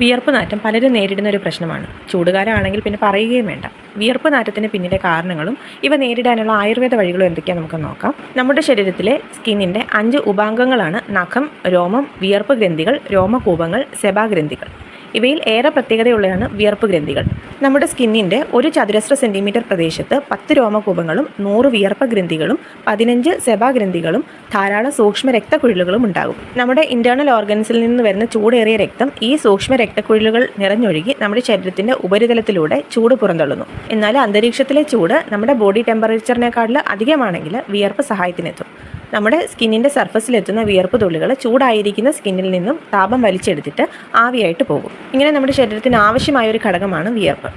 വിയർപ്പ് നാറ്റം പലരും നേരിടുന്ന ഒരു പ്രശ്നമാണ്. ചൂടുകാലമാണെങ്കിൽ പിന്നെ പറയുകയും വേണ്ട. വിയർപ്പ് നാറ്റത്തിന് പിന്നിലെ കാരണങ്ങളും ഇവ നേരിടാനുള്ള ആയുർവേദ വഴികളും എന്തൊക്കെയാണെന്ന് നമുക്ക് നോക്കാം. നമ്മുടെ ശരീരത്തിലെ സ്കിന്നിന്റെ അഞ്ച് ഉപാംഗങ്ങളാണ് നഖം രോമം വിയർപ്പ് ഗ്രന്ഥികൾ രോമകൂപങ്ങൾ സെബാഗ്രന്ഥികൾ. ഇവയിൽ ഏറെ പ്രത്യേകതയുള്ളതാണ് വിയർപ്പ് ഗ്രന്ഥികൾ. നമ്മുടെ സ്കിന്നിന്റെ ഒരു ചതുരശ്ര സെന്റിമീറ്റർ പ്രദേശത്ത് പത്ത് രോമകൂപങ്ങളും നൂറ് വിയർപ്പ ഗ്രന്ഥികളും പതിനഞ്ച് സെബാഗ്രന്ഥികളും ധാരാളം സൂക്ഷ്മ രക്തക്കുഴലുകളും ഉണ്ടാകും. നമ്മുടെ ഇന്റേർണൽ ഓർഗൻസിൽ നിന്ന് വരുന്ന ചൂടേറിയ രക്തം ഈ സൂക്ഷ്മ രക്തക്കുഴലുകൾ നിറഞ്ഞൊഴുകി നമ്മുടെ ശരീരത്തിന്റെ ഉപരിതലത്തിലൂടെ ചൂട് പുറന്തള്ളുന്നു. എന്നാൽ അന്തരീക്ഷത്തിലെ ചൂട് നമ്മുടെ ബോഡി ടെമ്പറേച്ചറിനേക്കാൾ അധികമാണെങ്കിൽ വിയർപ്പ് സഹായത്തിനെത്തും. നമ്മുടെ സ്കിന്നിന്റെ സർഫസിലെത്തുന്ന വിയർപ്പ് തുള്ളികൾ ചൂടായിരിക്കുന്ന സ്കിന്നിൽ നിന്നും താപം വലിച്ചെടുത്തിട്ട് ആവിയായിട്ട് പോകും. ഇങ്ങനെ നമ്മുടെ ശരീരത്തിന് ആവശ്യമായ ഒരു ഘടകമാണ് വിയർപ്പ്.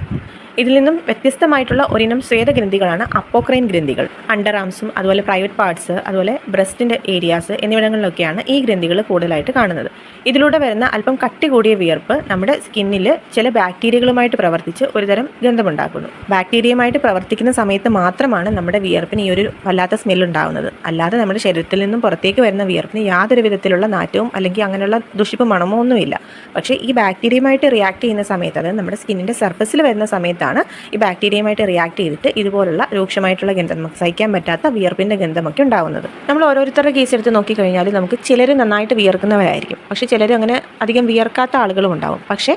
ഇതിൽ നിന്നും വ്യത്യസ്തമായിട്ടുള്ള ഒരിനം സ്വേദഗ്രന്ഥികളാണ് അപ്പോക്രൈൻ ഗ്രന്ഥികൾ അണ്ടർ ആംസും അതുപോലെ പ്രൈവറ്റ് പാർട്സ് അതുപോലെ ബ്രസ്റ്റിന്റെ ഏരിയാസ് എന്നിവിടങ്ങളിലൊക്കെയാണ് ഈ ഗ്രന്ഥികൾ കൂടുതലായിട്ട് കാണുന്നത്. ഇതിലൂടെ വരുന്ന അല്പം കട്ടി കൂടിയ വിയർപ്പ് നമ്മുടെ സ്കിന്നിൽ ചില ബാക്ടീരിയകളുമായിട്ട് പ്രവർത്തിച്ച് ഒരുതരം ഗന്ധമുണ്ടാക്കുന്നു. ബാക്ടീരിയയുമായിട്ട് പ്രവർത്തിക്കുന്ന സമയത്ത് മാത്രമാണ് നമ്മുടെ വിയർപ്പിന് ഈ ഒരു വല്ലാത്ത സ്മെൽ ഉണ്ടാകുന്നത് അല്ലാതെ നമ്മുടെ ശരീരത്തിൽ നിന്നും പുറത്തേക്ക് വരുന്ന വിയർപ്പിന് യാതൊരു വിധത്തിലുള്ള നാറ്റവും അല്ലെങ്കിൽ അങ്ങനെയുള്ള ദുഷിപ്പ് മണമോ ഒന്നുമില്ല. പക്ഷേ ഈ ബാക്ടീരിയയുമായിട്ട് റിയാക്ട് ചെയ്യുന്ന സമയത്ത് അതായത് നമ്മുടെ സ്കിന്നിന്റെ സർഫസിൽ വരുന്ന സമയത്താണ് ഈ ബാക്ടീരിയയുമായിട്ട് റിയാക്ട് ചെയ്തിട്ട് ഇതുപോലുള്ള രൂക്ഷമായിട്ടുള്ള ഗന്ധം നമുക്ക് സഹിക്കാൻ പറ്റാത്ത വിയർപ്പിന്റെ ഗന്ധമൊക്കെ ഉണ്ടാകുന്നത് നമ്മൾ ഓരോരുത്തരുടെ കേസ് എടുത്ത് നോക്കിക്കഴിഞ്ഞാൽ നമുക്ക് ചിലർ നന്നായിട്ട് വിയർക്കുന്നവരായിരിക്കും. പക്ഷേ ചിലർ അങ്ങനെ അധികം വിയർക്കാത്ത ആളുകളും ഉണ്ടാവും. പക്ഷേ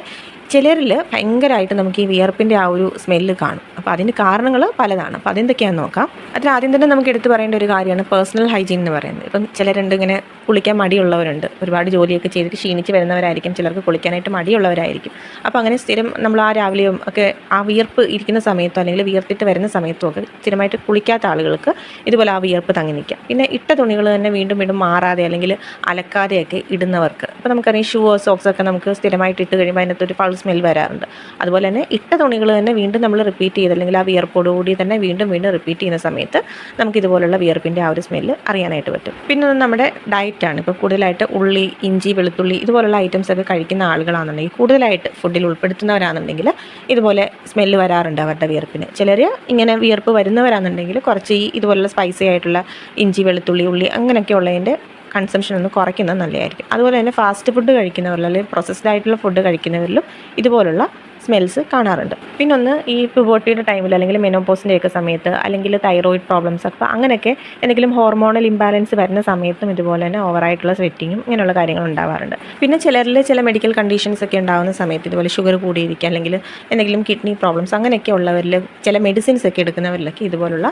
ചിലരിൽ ഭയങ്കരമായിട്ട് നമുക്ക് ഈ വിയർപ്പിന്റെ ആ ഒരു സ്മെല്ല് കാണും. അപ്പോൾ അതിന് കാരണങ്ങൾ പലതാണ്. അപ്പോൾ അതെന്തൊക്കെയാണെന്ന് നോക്കാം. അതിൽ ആദ്യം തന്നെ നമുക്ക് എടുത്തു പറയേണ്ട ഒരു കാര്യമാണ് പേഴ്സണൽ ഹൈജീൻ എന്ന് പറയുന്നത്. ഇപ്പം ചിലരുണ്ട് ഇങ്ങനെ കുളിക്കാൻ മടിയുള്ളവരുണ്ട്. ഒരുപാട് ജോലിയൊക്കെ ചെയ്തിട്ട് ക്ഷീണിച്ച് വരുന്നവരായിരിക്കും. ചിലർക്ക് കുളിക്കാനായിട്ട് മടിയുള്ളവരായിരിക്കും. അപ്പോൾ അങ്ങനെ സ്ഥിരം നമ്മൾ ആ രാവിലെയും ഒക്കെ ആ വിയർപ്പ് ഇരിക്കുന്ന സമയത്തോ അല്ലെങ്കിൽ വിയർത്തിട്ട് വരുന്ന സമയത്തോ ഒക്കെ സ്ഥിരമായിട്ട് കുളിക്കാത്ത ആളുകൾക്ക് ഇതുപോലെ ആ വിയർപ്പ് തങ്ങി നിൽക്കാം. പിന്നെ ഇട്ട തുണികൾ തന്നെ വീണ്ടും വീണ്ടും മാറാതെ അല്ലെങ്കിൽ അലക്കാതെയൊക്കെ ഇടുന്നവർക്ക്. അപ്പോൾ നമുക്കറിയാം ഷൂ സോക്സ് ഒക്കെ നമുക്ക് സ്ഥിരമായിട്ട് ഇട്ട് കഴിയുമ്പോൾ അതിനകത്ത് ഒരു പൾ സ്മെൽ വരാറുണ്ട്. അതുപോലെ തന്നെ ഇട്ട തുണികൾ തന്നെ വീണ്ടും നമ്മൾ റിപ്പീറ്റ് ചെയ്ത് അല്ലെങ്കിൽ ആ വിയർപ്പോടുകൂടി തന്നെ വീണ്ടും വീണ്ടും റിപ്പീറ്റ് ചെയ്യുന്ന സമയത്ത് നമുക്ക് ഇതുപോലുള്ള വിയർപ്പിന്റെ ആ ഒരു സ്മെല്ല് അറിയാനായിട്ട് പറ്റും. പിന്നെ നമ്മുടെ ഡയറ്റാണ് ഇപ്പോൾ കൂടുതലായിട്ട് ഉള്ളി ഇഞ്ചി വെളുത്തുള്ളി ഇതുപോലുള്ള ഐറ്റംസ് ഒക്കെ കഴിക്കുന്ന ആളുകളാണെന്നുണ്ടെങ്കിൽ കൂടുതലായിട്ട് ഫുഡിൽ ഉൾപ്പെടുത്തുന്നവരാണെന്നുണ്ടെങ്കിൽ ഇതുപോലെ സ്മെല്ല് വരാറുണ്ട് അവരുടെ വിയർപ്പിന്. ചിലർ ഇങ്ങനെ വിയർപ്പ് വരുന്നവരാണെന്നുണ്ടെങ്കിൽ കുറച്ച് ഈ ഇതുപോലുള്ള സ്പൈസി ആയിട്ടുള്ള ഇഞ്ചി വെളുത്തുള്ളി ഉള്ളി അങ്ങനെയൊക്കെ ഉള്ളതിന്റെ കൺസംഷൻ ഒന്ന് കുറയ്ക്കുന്നത് നല്ലതായിരിക്കും. അതുപോലെ തന്നെ ഫാസ്റ്റ് ഫുഡ് കഴിക്കുന്നവരിൽ അല്ലെങ്കിൽ പ്രോസസ്ഡ് ആയിട്ടുള്ള ഫുഡ് കഴിക്കുന്നവരിലും ഇതുപോലുള്ള സ്മെൽസ് കാണാറുണ്ട്. പിന്നെ ഒന്ന് ഈ പുബോട്ടിയുടെ ടൈമിൽ അല്ലെങ്കിൽ മെനോപോസിന്റെ ഒക്കെ സമയത്ത് അല്ലെങ്കിൽ തൈറോയിഡ് പ്രോബ്ലംസ് അപ്പോൾ അങ്ങനെയൊക്കെ എന്തെങ്കിലും ഹോർമോണൽ ഇംബാലൻസ് വരുന്ന സമയത്തും ഇതുപോലെ തന്നെ ഓവറായിട്ടുള്ള സ്വെറ്റിങ്ങും ഇങ്ങനെയുള്ള കാര്യങ്ങൾ ഉണ്ടാവാറുണ്ട്. പിന്നെ ചിലരിൽ ചില മെഡിക്കൽ കണ്ടീഷൻസ് ഒക്കെ ഉണ്ടാകുന്ന സമയത്ത് ഇതുപോലെ ഷുഗർ കൂടിയിരിക്കുക അല്ലെങ്കിൽ എന്തെങ്കിലും കിഡ്നി പ്രോബ്ലംസ് അങ്ങനെയൊക്കെ ഉള്ളവരിൽ ചില മെഡിസിൻസ് ഒക്കെ എടുക്കുന്നവരിലൊക്കെ ഇതുപോലുള്ള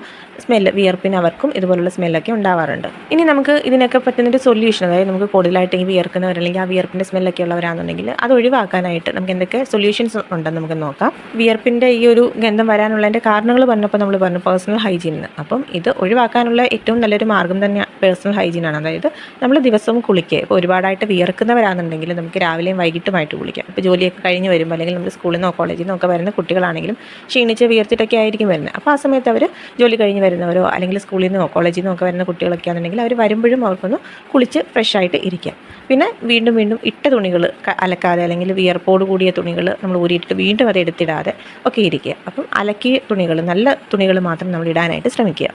സ്മെല്ല് വിയർപ്പിന് അവർക്കും ഇതുപോലുള്ള സ്മെല്ലൊക്കെ ഉണ്ടാവാറുണ്ട്. ഇനി നമുക്ക് ഇതിനൊക്കെ പറ്റുന്നൊരു സൊല്യൂഷൻ അതായത് നമുക്ക് കൂടുതലായിട്ട് ഈ വിയർക്കുന്നവർ അല്ലെങ്കിൽ ആ വിയർപ്പിന്റെ സ്മെല്ലൊക്കെ ഉള്ളവരാണെന്നുണ്ടെങ്കിൽ അത് ഒഴിവാക്കാനായിട്ട് നമുക്ക് എന്തൊക്കെ സൊല്യൂഷൻസ് ഉണ്ടെന്ന് നമുക്ക് നോക്കാം. വിയർപ്പിന്റെ ഈ ഒരു ഗന്ധം വരാനുള്ളതിന്റെ കാരണങ്ങൾ പറഞ്ഞപ്പോൾ നമ്മൾ പറഞ്ഞു പേഴ്സണൽ ഹൈജീൻ അപ്പം ഇത് ഒഴിവാക്കാനുള്ള ഏറ്റവും നല്ലൊരു മാർഗം തന്നെ പേഴ്സണൽ ഹൈജീനാണ് അതായത് നമ്മൾ ദിവസവും കുളിക്കുക ഇപ്പോൾ ഒരുപാടായിട്ട് വിയർക്കുന്നവരാണെന്നുണ്ടെങ്കിൽ നമുക്ക് രാവിലെയും വൈകിട്ടുമായിട്ട് കുളിക്കാം. ഇപ്പോൾ ജോലിയൊക്കെ കഴിഞ്ഞ് വരുമ്പോൾ അല്ലെങ്കിൽ നമ്മൾ സ്കൂളിൽ നിന്നോ കോളേജിൽ നിന്നോ ഒക്കെ വരുന്ന കുട്ടികളാണെങ്കിലും ക്ഷീണിച്ച് വിയർത്തിട്ടൊക്കെ ആയിരിക്കും വരുന്നത്. അപ്പോൾ ആ സമയത്ത് അവർ ജോലി കഴിഞ്ഞ് വരുന്നവരോ അല്ലെങ്കിൽ സ്കൂളിൽ നിന്നോ കോളേജിൽ നിന്നോ ഒക്കെ വരുന്ന കുട്ടികളൊക്കെ ആണെന്നുണ്ടെങ്കിൽ അവർ വരുമ്പോഴും അവർക്കൊന്ന് കുളിച്ച് ഫ്രഷ് ആയിട്ട് ഇരിക്കാം. പിന്നെ വീണ്ടും വീണ്ടും ഇട്ട തുണികൾ അലക്കാതെ അല്ലെങ്കിൽ വിയർപ്പോട് കൂടിയ തുണികൾ നമ്മൾ ഊരിയിട്ട് വീണ്ടും അത് എടുത്തിടാതെ ഒക്കെ ഇരിക്കുക. അപ്പം അലക്കിയ തുണികൾ നല്ല തുണികൾ മാത്രം നമ്മൾ ഇടാനായിട്ട് ശ്രമിക്കുക.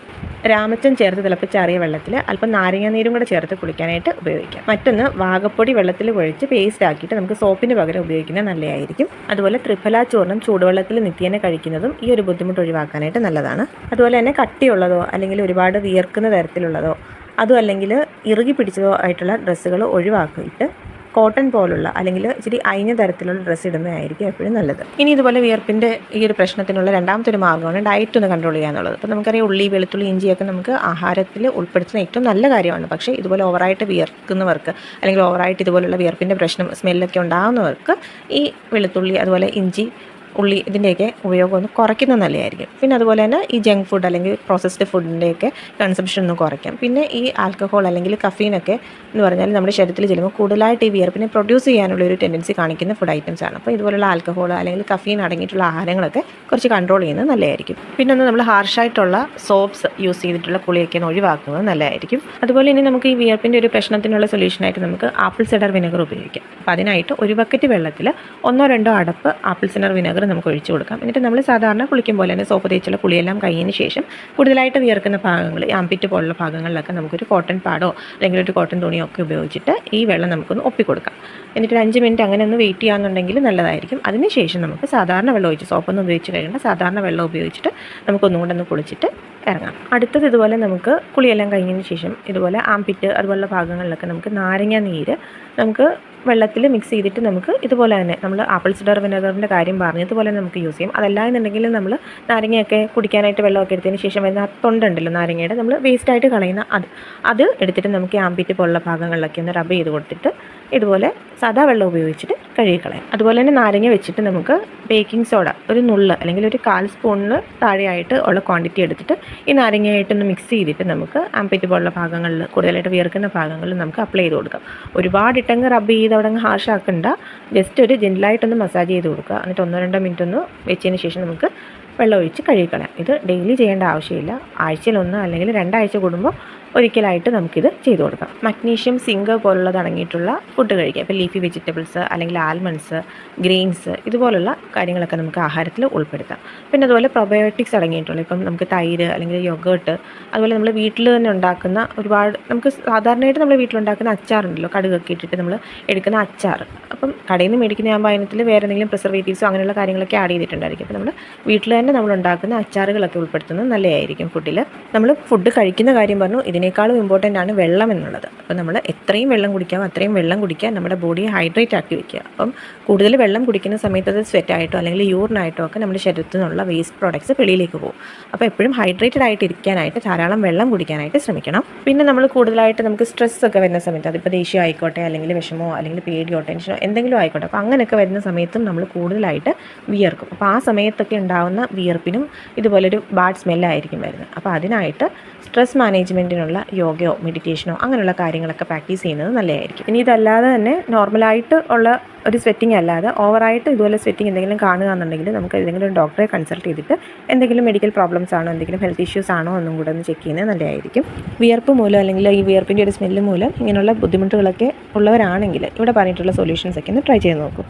രാമച്ചൻ ചേർത്ത് തിളപ്പിച്ചാറിയ വെള്ളത്തിൽ അല്പം നാരങ്ങ നീരും കൂടെ ചേർത്ത് കുളിക്കാനായിട്ട് ഉപയോഗിക്കാം. മറ്റൊന്ന് വാഗപ്പൊടി വെള്ളത്തിൽ കുഴച്ച് പേസ്റ്റ് ആക്കിയിട്ട് നമുക്ക് സോപ്പിന് പകരം ഉപയോഗിക്കുന്നത് നല്ലതായിരിക്കും. അതുപോലെ ത്രിഫല ചൂർണം ചൂടുവെള്ളത്തിൽ നിത്യേന കഴിക്കുന്നതും ഈ ഒരു ബുദ്ധിമുട്ട് ഒഴിവാക്കാനായിട്ട് നല്ലതാണ്. അതുപോലെ തന്നെ കട്ടിയുള്ളതോ അല്ലെങ്കിൽ ഒരുപാട് വിയർക്കുന്ന തരത്തിലുള്ളതോ അതും അല്ലെങ്കിൽ ഇറുകി പിടിച്ചതോ ആയിട്ടുള്ള ഡ്രസ്സുകൾ ഒഴിവാക്കിയിട്ട് കോട്ടൺ പോലുള്ള അല്ലെങ്കിൽ ഇച്ചിരി അയിഞ്ഞ തരത്തിലുള്ള ഡ്രസ്സ് ഇടുന്നതായിരിക്കും എപ്പോഴും നല്ലത്. ഇനി ഇതുപോലെ വിയർപ്പിന്റെ ഈ ഒരു പ്രശ്നത്തിനുള്ള രണ്ടാമത്തെ ഒരു മാർഗമാണ് ഡയറ്റ് ഒന്ന് കൺട്രോൾ ചെയ്യുക എന്നുള്ളത്. അപ്പോൾ നമുക്കറിയാം ഉള്ളി വെളുത്തുള്ളി ഇഞ്ചിയൊക്കെ നമുക്ക് ആഹാരത്തിൽ ഉൾപ്പെടുത്തുന്ന ഏറ്റവും നല്ല കാര്യമാണ്. പക്ഷേ ഇതുപോലെ ഓവറായിട്ട് വിയർക്കുന്നവർക്ക് അല്ലെങ്കിൽ ഓവറായിട്ട് ഇതുപോലുള്ള വിയർപ്പിന്റെ പ്രശ്നം സ്മെല്ലൊക്കെ ഉണ്ടാകുന്നവർക്ക് ഈ വെളുത്തുള്ളി അതുപോലെ ഇഞ്ചി ഉള്ളി ഇതിന്റെയൊക്കെ ഉപയോഗം ഒന്ന് കുറയ്ക്കുന്നത് നല്ലതായിരിക്കും. പിന്നെ അതുപോലെ തന്നെ ഈ ജങ്ക് ഫുഡ് അല്ലെങ്കിൽ പ്രോസസ്ഡ് ഫുഡിന്റെയൊക്കെ കൺസംഷൻ ഒന്ന് കുറയ്ക്കാം. പിന്നെ ഈ ആൽക്കഹോൾ അല്ലെങ്കിൽ കഫീനൊക്കെ എന്ന് പറഞ്ഞാൽ നമ്മുടെ ശരീരത്തിൽ ചെല്ലുമ്പോൾ കൂടുതലായിട്ട് ഈ വിയർപ്പിനെ പ്രൊഡ്യൂസ് ചെയ്യാനുള്ള ഒരു ടെൻഡൻസി കാണിക്കുന്ന ഫുഡ് ഐറ്റംസ് ആണ്. അപ്പോൾ ഇതുപോലുള്ള ആൽക്കഹോൾ അല്ലെങ്കിൽ കഫീൻ അടങ്ങിയിട്ടുള്ള ആഹാരങ്ങളൊക്കെ കുറച്ച് കൺട്രോൾ ചെയ്യുന്നത് നല്ലതായിരിക്കും. പിന്നെ ഒന്ന് നമ്മൾ ഹാർഷായിട്ടുള്ള സോപ്സ് യൂസ് ചെയ്തിട്ടുള്ള കുളിയൊക്കെ ഒഴിവാക്കുന്നത് നല്ലതായിരിക്കും. അതുപോലെ ഇനി നമുക്ക് ഈ വിയർപ്പിന്റെ ഒരു പ്രശ്നത്തിനുള്ള സൊല്യൂഷനായിട്ട് നമുക്ക് ആപ്പിൾ സിഡർ വിനെഗർ ഉപയോഗിക്കാം. അപ്പോൾ അതിനായിട്ട് ഒരു ബക്കറ്റ് വെള്ളത്തിൽ ഒന്നോ രണ്ടോ അടപ്പ് ആപ്പിൾ സിഡർ വിനെഗർ നമുക്ക് ഒഴിച്ചു കൊടുക്കാം. എന്നിട്ട് നമ്മൾ സാധാരണ കുളിക്കും പോലെ തന്നെ സോപ്പ് തേച്ചുള്ള കുളിയെല്ലാം കഴിഞ്ഞതിന് ശേഷം കൂടുതലായിട്ട് വിയർക്കുന്ന ഭാഗങ്ങൾ ആംപിറ്റ് പോലുള്ള ഭാഗങ്ങളിലൊക്കെ നമുക്കൊരു കോട്ടൺ പാഡോ അല്ലെങ്കിൽ ഒരു കോട്ടൺ തുണിയോ ഒക്കെ ഉപയോഗിച്ചിട്ട് ഈ വെള്ളം നമുക്കൊന്ന് ഒപ്പിക്കൊടുക്കാം. എന്നിട്ട് ഒരു അഞ്ച് മിനിറ്റ് അങ്ങനെ ഒന്ന് വെയിറ്റ് ചെയ്യാന്നുണ്ടെങ്കിൽ നല്ലതായിരിക്കും. അതിനുശേഷം നമുക്ക് സാധാരണ വെള്ളം ഒഴിച്ച് സോപ്പൊന്നും ഉപയോഗിച്ച് കഴിയേണ്ട സാധാരണ വെള്ളം ഉപയോഗിച്ചിട്ട് നമുക്കൊന്നും കൂടെ ഒന്ന് കുളിച്ചിട്ട് ഇറങ്ങാം. അടുത്തത് ഇതുപോലെ നമുക്ക് കുളിയെല്ലാം കഴിഞ്ഞതിന് ശേഷം ഇതുപോലെ ആംപിറ്റ് അതുപോലുള്ള ഭാഗങ്ങളിലൊക്കെ നമുക്ക് നാരങ്ങ നീര് നമുക്ക് വെള്ളത്തിൽ മിക്സ് ചെയ്തിട്ട് നമുക്ക് ഇതുപോലെ തന്നെ നമ്മൾ ആപ്പിൾ സിഡർ വിനെഗറിന്റെ കാര്യം പറഞ്ഞതുപോലെ നമുക്ക് യൂസ് ചെയ്യാം. അതല്ല എന്നുണ്ടെങ്കിൽ നമ്മൾ നാരങ്ങയൊക്കെ കുടിക്കാനായിട്ട് വെള്ളമൊക്കെ എടുത്തതിന് ശേഷം വരുന്ന ആ തൊണ്ടുണ്ടല്ലോ നാരങ്ങയുടെ നമ്മൾ വേസ്റ്റായിട്ട് കളയുന്ന അത്. അത് എടുത്തിട്ട് നമുക്ക് ആംപിറ്റ് പോലുള്ള ഭാഗങ്ങളിലൊക്കെ ഒന്ന് റബ്ബ് ചെയ്ത് കൊടുത്തിട്ട് ഇതുപോലെ സാധാ വെള്ളം ഉപയോഗിച്ചിട്ട് കഴുകിക്കളയാം. അതുപോലെ തന്നെ നാരങ്ങ വെച്ചിട്ട് നമുക്ക് ബേക്കിംഗ് സോഡ ഒരു നുള്ള് അല്ലെങ്കിൽ ഒരു കാൽ സ്പൂണിന് താഴെയായിട്ട് ഉള്ള ക്വാണ്ടിറ്റി എടുത്തിട്ട് ഈ നാരങ്ങയായിട്ടൊന്ന് മിക്സ് ചെയ്തിട്ട് നമുക്ക് ആംപിറ്റ് പോലുള്ള ഭാഗങ്ങളിൽ കൂടുതലായിട്ട് വിയർക്കുന്ന ഭാഗങ്ങളിൽ നമുക്ക് അപ്ലൈ ചെയ്ത് കൊടുക്കാം. ഒരുപാട് ഇട്ടങ്ങ് റബ്ബ് ചെയ്ത് അവിടെ ഹാഷ് ആക്കണ്ട. ജസ്റ്റ് ഒരു ജെന്റിലായിട്ടൊന്ന് മസാജ് ചെയ്ത് കൊടുക്കുക. എന്നിട്ട് ഒന്നോ രണ്ടോ മിനിറ്റ് ഒന്ന് വെച്ചതിന് ശേഷം നമുക്ക് വെള്ളം ഒഴിച്ച് കഴുകിക്കളയാം. ഇത് ഡെയിലി ചെയ്യേണ്ട ആവശ്യമില്ല. ആഴ്ചയിലൊന്ന് അല്ലെങ്കിൽ രണ്ടാഴ്ച കൂടുമ്പോൾ ഒരിക്കലായിട്ട് നമുക്കിത് ചെയ്തു കൊടുക്കാം. മഗ്നീഷ്യം സിങ്ക് പോലുള്ളത് അടങ്ങിയിട്ടുള്ള ഫുഡ് കഴിക്കുക ഇപ്പോൾ ലീഫി വെജിറ്റബിൾസ് അല്ലെങ്കിൽ ആൽമണ്ട്സ് ഗ്രെയിൻസ് ഇതുപോലുള്ള കാര്യങ്ങളൊക്കെ നമുക്ക് ആഹാരത്തിൽ ഉൾപ്പെടുത്താം. പിന്നെ അതുപോലെ പ്രൊബയോട്ടിക്സ് അടങ്ങിയിട്ടുള്ള ഇപ്പം നമുക്ക് തൈര് അല്ലെങ്കിൽ യോഗേട്ട് അതുപോലെ നമ്മൾ വീട്ടിൽ തന്നെ ഉണ്ടാക്കുന്ന ഒരുപാട് നമുക്ക് സാധാരണയായിട്ട് നമ്മൾ വീട്ടിലുണ്ടാക്കുന്ന അച്ചാറുണ്ടല്ലോ കടുകൊക്കെ ഇട്ടിട്ട് നമ്മൾ എടുക്കുന്ന അച്ചാർ. അപ്പം കടയിൽ നിന്ന് മേടിക്കുന്ന ആകുമ്പോൾ അതിനകത്തിൽ വേറെ എന്തെങ്കിലും പ്രിസർവേറ്റീവ്സോ അങ്ങനെയുള്ള കാര്യങ്ങളൊക്കെ ആഡ് ചെയ്തിട്ടുണ്ടായിരിക്കും. അപ്പോൾ നമ്മൾ വീട്ടിൽ തന്നെ നമ്മൾ ഉണ്ടാക്കുന്ന അച്ചാറുകളൊക്കെ ഉൾപ്പെടുത്തുന്നത് നല്ലതായിരിക്കും. ഫുഡിൽ നമ്മൾ ഫുഡ് കഴിക്കുന്ന കാര്യം പറഞ്ഞു ഇതിനേക്കാളും ഇമ്പോർട്ടന്റ് ആണ് വെള്ളം എന്നുള്ളത്. അപ്പോൾ നമ്മൾ എത്രയും വെള്ളം കുടിക്കാം അത്രയും വെള്ളം കുടിക്കുക നമ്മുടെ ബോഡിയെ ഹൈഡ്രേറ്റ് ആക്കി വയ്ക്കുക അപ്പം കൂടുതൽ വെള്ളം കുടിക്കുന്ന സമയത്ത് അത് സ്വെറ്റായിട്ടോ അല്ലെങ്കിൽ യൂറിനായിട്ടോ ഒക്കെ നമ്മുടെ ശരീരത്തിൽ നിന്നുള്ള വേസ്റ്റ് പ്രോഡക്ട്സ് വെളിയിലേക്ക് പോകും. അപ്പോൾ എപ്പോഴും ഹൈഡ്രേറ്റഡ് ആയിട്ട് ഇരിക്കാനായിട്ട് ധാരാളം വെള്ളം കുടിക്കാനായിട്ട് ശ്രമിക്കണം. പിന്നെ നമ്മൾ കൂടുതലായിട്ട് നമുക്ക് സ്ട്രെസ് ഒക്കെ വരുന്ന സമയത്ത് അതിപ്പോൾ ദേഷ്യം ആയിക്കോട്ടെ അല്ലെങ്കിൽ വിഷമോ അല്ലെങ്കിൽ പേടിയോ ടെൻഷനോ എന്തെങ്കിലും ആയിക്കോട്ടെ അപ്പോൾ അങ്ങനെയൊക്കെ വരുന്ന സമയത്തും നമ്മൾ കൂടുതലായിട്ട് വിയർക്കും. അപ്പോൾ ആ സമയത്തൊക്കെ ഉണ്ടാകുന്ന വിയർപ്പിനും ഇതുപോലൊരു ബാഡ് സ്മെല്ലായിരിക്കും വരുന്നത്. അപ്പോൾ അതിനായിട്ട് സ്ട്രെസ് മാനേജ്മെന്റിനുള്ള യോഗയോ മെഡിറ്റേഷനോ അങ്ങനെയുള്ള കാര്യങ്ങളൊക്കെ പ്രാക്ടീസ് ചെയ്യുന്നത് നല്ലതായിരിക്കും. ഇനി ഇതല്ലാതെ തന്നെ നോർമലായിട്ട് ഉള്ള ഒരു സ്വെറ്റിംഗ് അല്ലാതെ ഓവറായിട്ട് ഇതുപോലെ സ്വെറ്റിംഗ് എന്തെങ്കിലും കാണുക എന്നുണ്ടെങ്കിൽ നമുക്ക് ഏതെങ്കിലും ഒരു ഡോക്ടറെ കൺസൾട്ട് ചെയ്തിട്ട് എന്തെങ്കിലും മെഡിക്കൽ പ്രോബ്ലംസ് ആണോ എന്തെങ്കിലും ഹെൽത്ത് ഇഷ്യൂസ് ആണോ എന്നും കൂടെ ഒന്ന് ചെക്ക് ചെയ്യുന്നത് നല്ലതായിരിക്കും. വിയർപ്പ് മൂലം അല്ലെങ്കിൽ ഈ വിയർപ്പിന്റെ ഒരു സ്മെല്ല് മൂലം ഇങ്ങനെയുള്ള ബുദ്ധിമുട്ടുകളൊക്കെ ഉള്ളവരാണെങ്കിൽ ഇവിടെ പറഞ്ഞിട്ടുള്ള സൊല്യൂഷൻസൊക്കെ ഒന്ന് ട്രൈ ചെയ്ത് നോക്കൂ.